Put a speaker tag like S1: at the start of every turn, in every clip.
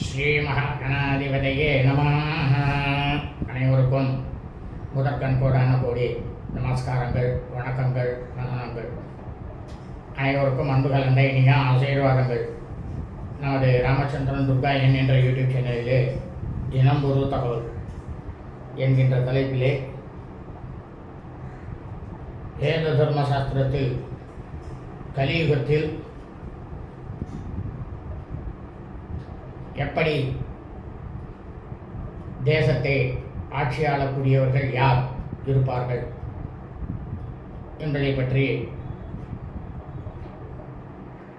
S1: ஸ்ரீ மகாகணாதிபதியே நம. அனைவருக்கும் முதற்கண் கோடான கோடி நமஸ்காரங்கள் வணக்கங்கள் வந்தனங்கள் அனைவருக்கும் அன்பு கலந்த இனிய ஆசீர்வாதங்கள். நமது ராமச்சந்திரன் துர்கா என் என்ற யூடியூப் சேனலிலே தினம் ஒரு தகவல் என்கின்ற தலைப்பிலே வேத தர்ம சாஸ்திரத்தில் கலியுகத்தில் எப்படி தேசத்தை ஆட்சியாளக்கூடியவர்கள் யார் இருப்பார்கள் என்பதை பற்றி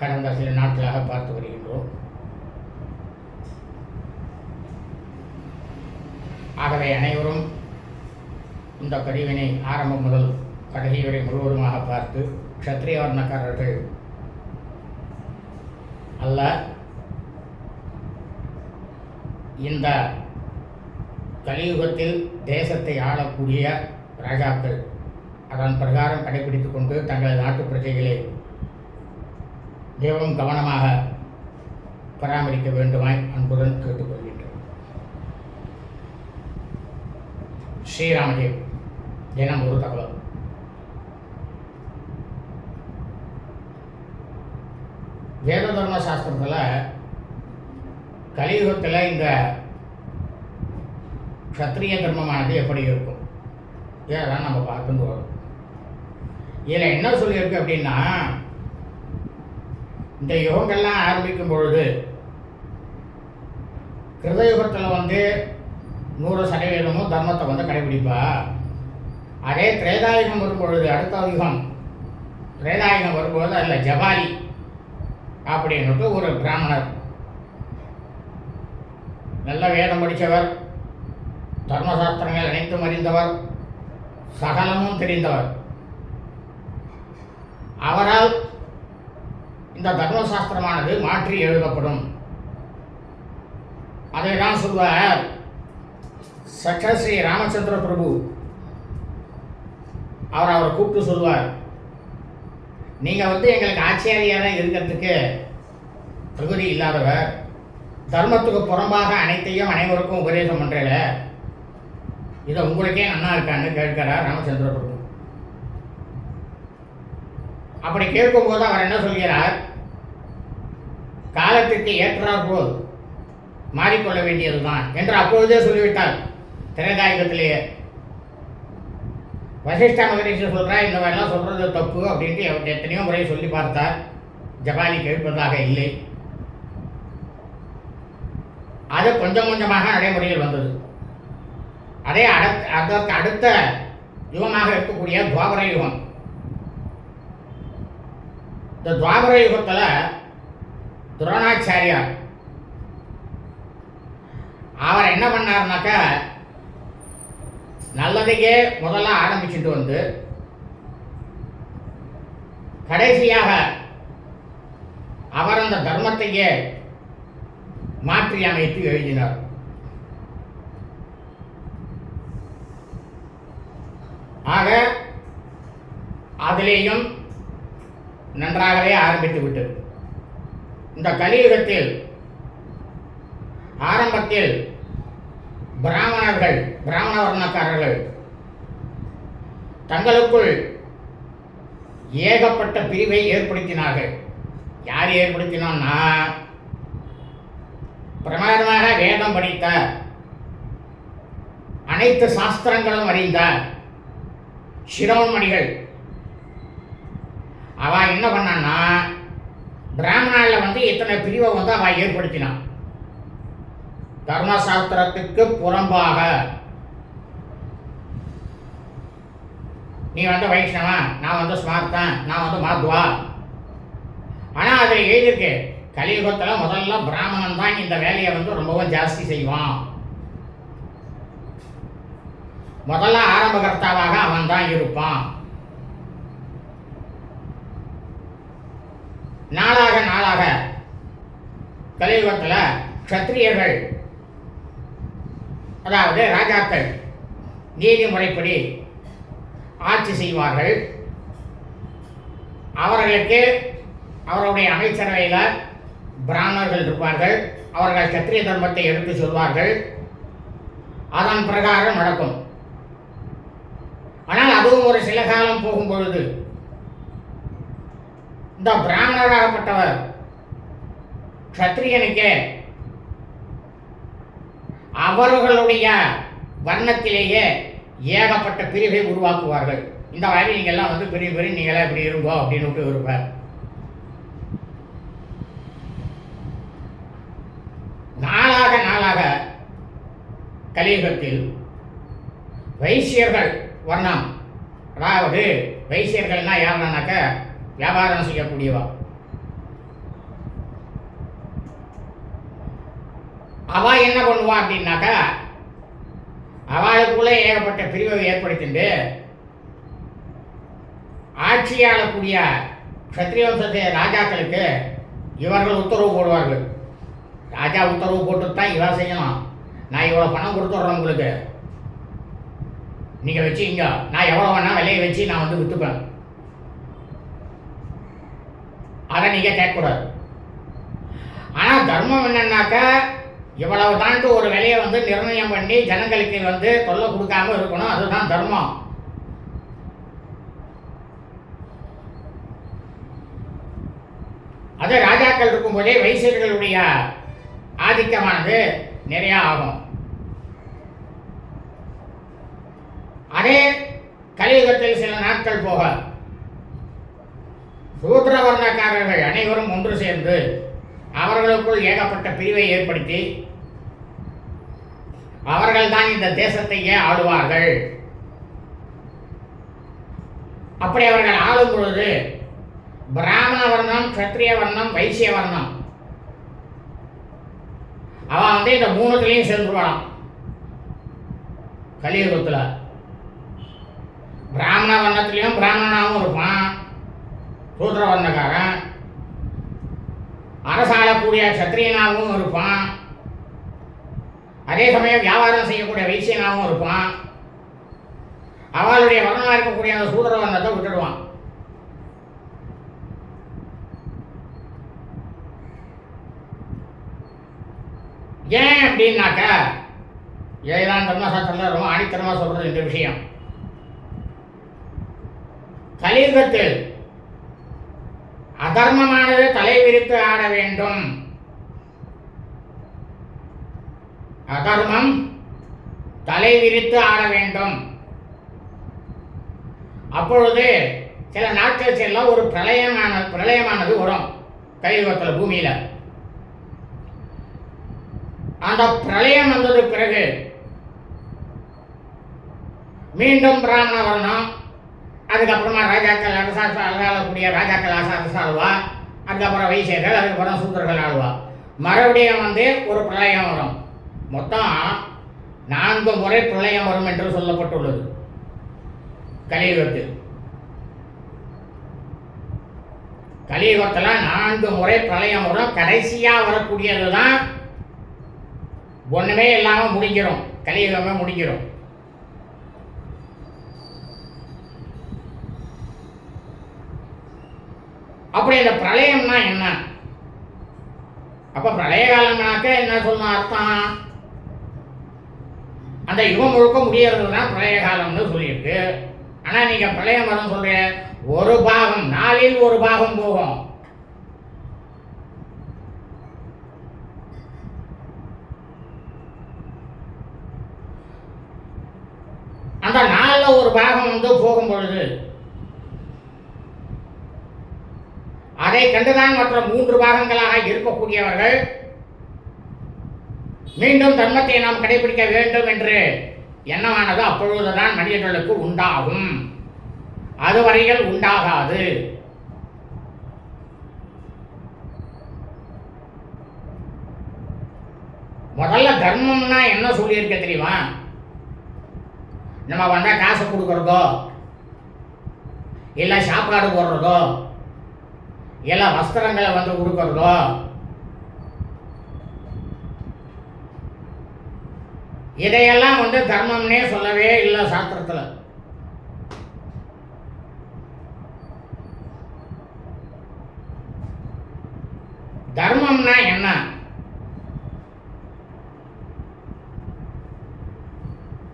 S1: கடந்த சில நாட்களாக பார்த்து வருகின்றோம். ஆகவே அனைவரும் இந்த பதிவினை ஆரம்பம் முதல் கடைசி வரை முழுவதுமாக பார்த்து க்ஷத்ரிய வர்ணக்காரர்கள் அல்ல இந்த கலியுகத்தில் தேசத்தை ஆளக்கூடிய ராஜாக்கள் அதன் பிரகாரம் கடைபிடித்து கொண்டு தங்கள் நாட்டு பிரஜைகளை மிகவும் கவனமாக பராமரிக்க வேண்டுமாய் அன்புடன் கேட்டுக்கொள்கின்றோம். ஸ்ரீராமதேவ் தினம் ஒரு தகவல். வேத தர்ம சாஸ்திரத்தில் கலியுகத்தில் இந்த க்ஷத்ரிய தர்மமானது எப்படி இருக்கும்? இதெல்லாம் நம்ம பார்த்துட்டு வரோம். இதில் என்ன சொல்லியிருக்கு அப்படின்னா இந்த யுகங்கள்லாம் ஆரம்பிக்கும் பொழுது கிருதயுகத்தில் வந்து நூறு சதவீதமும் தர்மத்தை வந்து கடைபிடிப்பா. அதே திரேதாயுகம் வரும்பொழுது அடுத்த யுகம் திரேதாயுகம் வரும்போது அதில் ஜபாலி அப்படின்னுட்டு ஒரு பிராமணர் நல்ல வேதம் படித்தவர் தர்மசாஸ்திரங்கள் அனைத்தும் அறிந்தவர் சகலமும் தெரிந்தவர். அவரால் இந்த தர்மசாஸ்திரமானது மாற்றி எழுதப்படும். அதை தான் சொல்வார் சச்ச ஸ்ரீ ராமச்சந்திர பிரபு. அவர் அவரை கூப்பிட்டு சொல்வார் நீங்கள் வந்து எங்களுக்கு ஆச்சாரியாக இருக்கிறதுக்கு தகுதி இல்லாதவர். தர்மத்துக்கு புறம்பாக அனைத்தையும் அனைவருக்கும் உபதேசம் பண்ணுறல இதை உங்களுக்கே நன்னா இருக்கான்னு கேட்கிறார் ராமச்சந்திர பிரபு. அப்படி கேட்கும்போது அவர் என்ன சொல்கிறார்? காலத்திற்கு ஏற்றார் போல் மாறிக்கொள்ள வேண்டியதுதான் என்று அப்பொழுதே சொல்லிவிட்டார் திரைதாயகத்திலேயே. வசிஷ்டா மகரிஷி சொல்கிறா இந்த மாதிரிலாம் சொல்கிறது தப்பு அப்படின்ட்டு அவர் எத்தனையோ முறை சொல்லி பார்த்தார். ஜபாலி கேட்பதாக இல்லை. அது கொஞ்சம் கொஞ்சமாக நடைமுறையில் வந்தது. அதே அடுத்த அதற்கு அடுத்த யுகமாக இருக்கக்கூடிய துவாபர யுகம். இந்த துவாபர யுகத்தில் துரோணாச்சாரியார் அவர் என்ன பண்ணார்னாக்கா நல்லதையே முதல்ல ஆரம்பிச்சுட்டு வந்து கடைசியாக அவர் அந்த தர்மத்தையே மாற்றி அமைத்து எழுதினார். ஆக அதிலேயும் நன்றாகவே ஆரம்பித்து விட்டது. இந்த கலியுகத்தில் ஆரம்பத்தில் பிராமணர்கள் பிராமண வர்ணக்காரர்கள் தங்களுக்குள் ஏகப்பட்ட பிரிவை ஏற்படுத்தினார்கள். யார் ஏற்படுத்தினோன்னா பிரமாதமாக வேதம் படித்த அனைத்து சாஸ்திரங்களும் அறிந்த சிரோமணிகள். அவ என்ன பண்ணான்னா பிராமணாவில் வந்து இத்தனை பிரிவை வந்து அவ ஏற்படுத்தினான் தர்மசாஸ்திரத்துக்கு புறம்பாக. நீ வந்து வைஷ்ணவா நான் வந்து ஸ்மார்த்தன் நான் வந்து மாத்வா. ஆனால் அதில் எழுதியிருக்கு கலியுகத்தில் முதல்ல பிராமணன் தான் இந்த வேலையை வந்து ரொம்பவும் ஜாஸ்தி செய்வான். முதல்ல ஆரம்பகர்த்தாவாக அவன் தான் இருப்பான். நாளாக நாளாக கலியுகத்தில் க்ஷத்திரியர்கள் அதாவது ராஜாக்கள் நீதிமுறைப்படி ஆட்சி செய்வார்கள். அவர்களுக்கு அவருடைய அமைச்சரவையில் பிராமணர்கள் இருப்பார்கள். அவர்கள் சத்திரிய தர்மத்தை எடுத்து சொல்வார்கள். அதன் பிரகாரம் நடக்கும். ஆனால் அதுவும் ஒரு சில காலம் போகும் பொழுது இந்த பிராமணராகப்பட்டவர் கத்திரியனுக்கு அவர்களுடைய வர்ணத்திலேயே ஏகப்பட்ட பிரிவை உருவாக்குவார்கள். இந்த மாதிரி நீங்கள்லாம் வந்து பெரிய பெரிய நீங்களாம் இப்படி இருங்கோ அப்படின்னு விட்டு இருப்பார் நாளாக நாளாக கலியுகத்தில் வைசியர்கள் வர்ணம். அதாவது வைசியர்கள்னா யாருனாக்க வியாபாரம் செய்யக்கூடியவா? அவ என்ன பண்ணுவா அப்படின்னாக்கா அவளுக்குள்ளே ஏகப்பட்ட பிரிவை ஏற்படுத்திட்டு ஆட்சியாளக்கூடிய கத்திரியவம்சத்தை ராஜாக்களுக்கு இவர்கள் உத்தரவு போடுவார்கள். ராஜா உத்தரவு போட்டு தான் இவா செய்யணும். நான் இவ்வளோ பணம் கொடுத்துட்றேன் உங்களுக்கு. நீங்கள் வச்சுங்க நான் எவ்வளோ வேணா விலையை வச்சு நான் வந்து விற்றுப்பேன் அதை நீங்கள் கேட்கக்கூடாது. ஆனால் தர்மம் என்னன்னாக்கா இவ்வளவு தாண்டு ஒரு விலையை வந்து நிர்ணயம் பண்ணி ஜனங்களுக்கு வந்து தொல்லை கொடுக்காம இருக்கணும். அதுதான் தர்மம். அது ராஜாக்கள் இருக்கும்போதே வைசியர்களுடைய ஆதிக்கமானது நிறையா ஆகும். அதே கலியுகத்தில் சில நாட்கள் போக சூத்திரவர்ணக்காரர்கள் அனைவரும் ஒன்று சேர்ந்து அவர்களுக்குள் ஏகப்பட்ட பிரிவை ஏற்படுத்தி அவர்கள்தான் இந்த தேசத்தையே ஆளுவார்கள்? அப்படி அவர்கள் ஆளும் பொழுது பிராமண வர்ணம் கத்திரிய வர்ணம் வைசிய வர்ணம் அவன் வந்து இந்த மூணுத்துலேயும் சேர்ந்துருவான் கலியுகத்தில். பிராமண வர்ணத்துலேயும் பிராமணனாகவும் இருப்பான். சூத்திர வர்ணக்காரன். அரசாளக்கூடிய சத்திரியனாகவும் இருப்பான். அதே சமயம் வியாபாரம் செய்யக்கூடிய வைசியனாகவும் இருப்பான். அவளுடைய வர்ணமாக இருக்கக்கூடிய அந்த சூத்திர வர்ணத்தை விட்டுடுவான். ஏன் அப்படின்னாக்கா ஏதான் தர்மசாஸ்திரத்தில் ரொம்ப ஆணித்தரமாக சொல்கிறது இந்த விஷயம். கலியுகத்தில் அதர்மமானது தலை விரித்து ஆட வேண்டும். அதர்மம் தலை விரித்து ஆட வேண்டும். அப்பொழுது சில நாட்கள் செல்ல ஒரு பிரளயமான பிரளயமானது வரும் கலியுகத்தில் பூமியில். அந்த பிரளயம் வந்தது பிறகு மீண்டும் பிராமண வர்ணம் அதுக்கப்புறமா ராஜாக்கள் அரசா ஆளக்கூடிய ராஜாக்கள் அரசா அரசாளுவா அதுக்கப்புறம் வைசியர்கள் அதுக்கப்புறம் சூத்திரர்கள் ஆளுவா? மறுபடியும் வந்து ஒரு பிரளயம் வரும். மொத்தம் நான்கு முறை பிரளயம் வரும் என்று சொல்லப்பட்டுள்ளது. கலியுகத்தில். கலியுகத்தில் நான்கு முறை பிரளயம் வரும். கடைசியாக வரக்கூடியது தான் ஒன்றுமே இல்லாமல் முடிஞ்சிடும் கலியுகமே முடிஞ்சிடும் அப்படி இந்த பிரளயம்னா என்ன? அப்ப பிரளய காலம்னாக்க என்ன சொல்லணும் அர்த்தம்? அந்த யுகம் முழுக்க முடியறது தான் பிரளய காலம்னு சொல்லியிருக்கு. ஆனா நீங்க பிரளயம் வரும் சொல்ற ஒரு பாகம் நாளில் ஒரு பாகம் போகும். அந்த நாளில் ஒரு பாகம் வந்து போகும் பொழுது அதை கண்டுதான் மற்ற மூன்று பாகங்களாக இருக்கக்கூடியவர்கள். மீண்டும் தர்மத்தை நாம் கடைபிடிக்க வேண்டும் என்று எண்ணமானது அப்பொழுதுதான் மனிதர்களுக்கு உண்டாகும். அதுவரையில் உண்டாகாது. முதல்ல தர்மம்னா என்ன சொல்லியிருக்க தெரியுமா? நம்ம வந்தால் காசு கொடுக்குறதோ இல்லை சாப்பாடு போடுறதோ இல்லை வஸ்திரங்களை வந்து கொடுக்கறதோ இதையெல்லாம் வந்து தர்மம்னே சொல்லவே இல்லை சாஸ்திரத்தில். தர்மம்னா என்ன?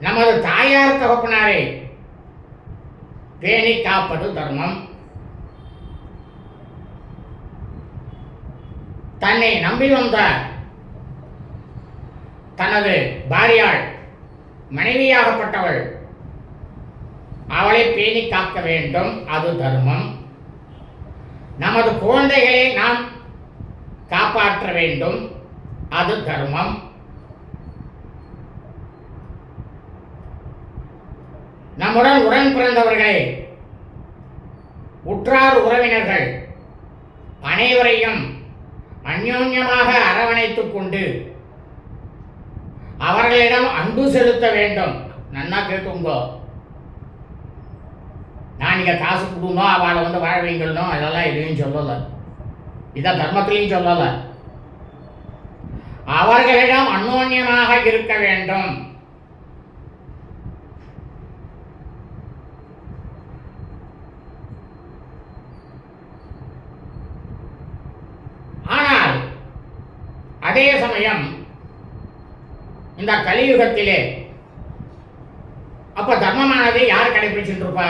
S1: நமது தாயார் தகப்பனாரை பேணி காப்பது தர்மம். தன்னை நம்பி வந்த தனது பாரியாள் மனைவியாகப்பட்டவள். அவளை பேணி காக்க வேண்டும் அது தர்மம். நமது குழந்தைகளை நாம் காப்பாற்ற வேண்டும் அது தர்மம். நம்முடன் உடன் பிறந்தவர்களை உற்றார் உறவினர்கள் அனைவரையும் அந்யோன்யமாக அரவணைத்துக் கொண்டு அவர்களிடம் அன்பு செலுத்த வேண்டும். நன்னா கேட்டுங்கோ. நான் இங்கே காசு கொடுக்கணும் அவளை வந்து வாழ வைங்கணும் அதெல்லாம் எதுவும் சொல்லலை. இதை தர்மத்திலையும் சொல்லலை. அவர்களிடம் அந்யோன்யமாக இருக்க வேண்டும் ஆனால் அதே சமயம் இந்த கலியுகத்திலே. அப்ப தர்மமானது யார் கடைபிடிச்சுட்டு இருப்பா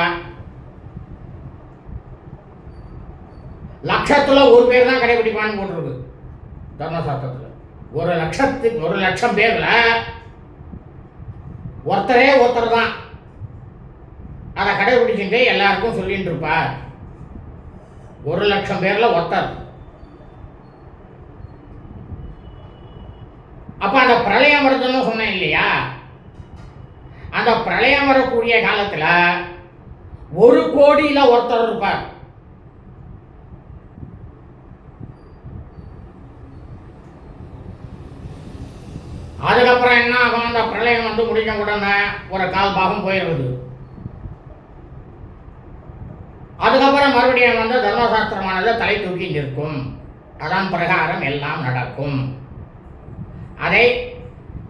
S1: லட்சத்துல ஒரு பேர் தான் கடைபிடிப்பான்னு போட்டிருக்கு. தர்மசாஸ்திரத்துல. ஒரு லட்சத்துக்கு ஒரு லட்சம் பேர்ல ஒருத்தரே ஒருத்தர் தான். அதை கடைபிடிச்சுட்டு எல்லாருக்கும் சொல்லிட்டு இருப்பார் ஒரு லட்சம் பேர்ல ஒருத்தர். அப்போ அந்த பிரளயம் வருதுன்னு சொன்னேன் இல்லையா? அந்த பிரளயம் வரக்கூடிய காலத்தில் ஒரு கோடியில் ஒருத்தர் இருப்பார். அதுக்கப்புறம் என்ன ஆகும்? அந்த பிரளயம் வந்து முடிஞ்ச உடனே ஒரு கால் பாகம் போயிடுறது. அதுக்கப்புறம் மறுபடியும் வந்து தர்மசாஸ்திரமானது தலை தூக்கி நிற்கும். அதன் பிரகாரம் எல்லாம் நடக்கும். அதை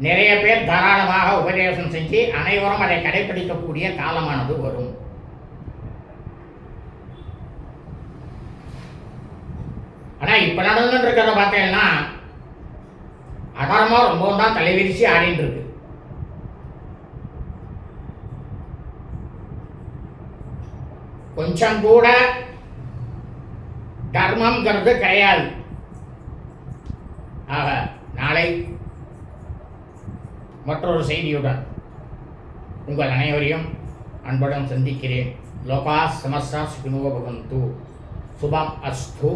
S1: நிறைய பேர் தாராளமாக உபதேசம் செஞ்சு அனைவரும் அதை கடைபிடிக்கக்கூடிய காலமானது வரும். ஆனா இப்ப நடந்துட்டு இருக்கிறத பார்த்தீங்கன்னா அதர்மம் ரொம்பவும் தான் தலைவிரிச்சு ஆடிட்டு இருக்கு. கொஞ்சம் கூட தர்மம்ங்கிறது கிடையாது. ஆக நாளை மற்றொரு செய்தியுடன் உங்கள் அனைவரையும் அன்புடன் சந்திக்கிறேன். லோகா சமஸ்தா சுகினோ பவந்து. சுபம் அஸ்தூ.